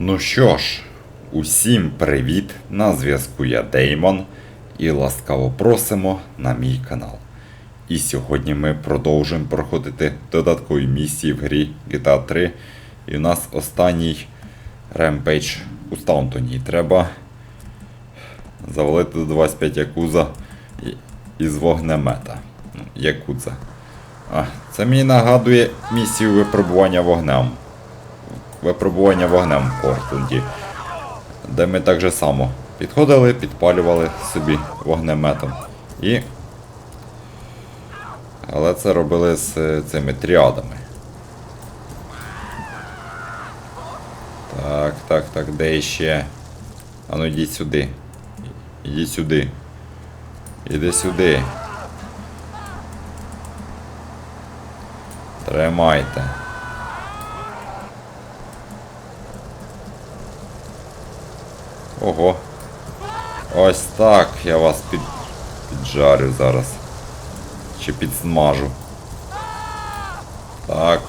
Ну що ж, усім привіт! На зв'язку я Деймон і ласкаво просимо на мій канал. І сьогодні ми продовжуємо проходити додаткові місії в грі GTA 3. І в нас останній ремпейдж у Стаунтоні. Треба завалити до 25 якуза із вогнемета. Ну, Якудза. А, це мені нагадує місію випробування вогнем випробування вогнем в Портленді, де ми так же само підходили, підпалювали собі вогнеметом. І... Але це робили з е, цими тріадами. Так, так, так, де ще? А ну йдіть сюди. Ідіть сюди. Іди сюди. Тримайте. Ого. Ось так я вас під... піджарю зараз. Чи підсмажу. Так.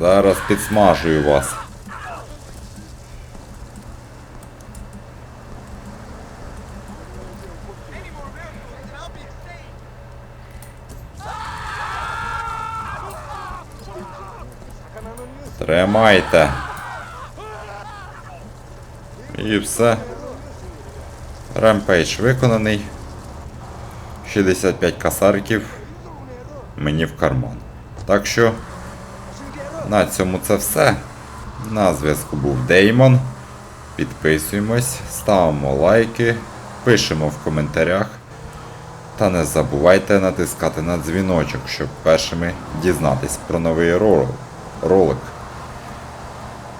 Зараз підсмажую вас. Тримайте. І все. Ремпейдж виконаний. 65 касариків мені в карман. Так що на цьому це все. На зв'язку був Деймон. Підписуємось, ставимо лайки, пишемо в коментарях. Та не забувайте натискати на дзвіночок, щоб першими дізнатись про новий ролик.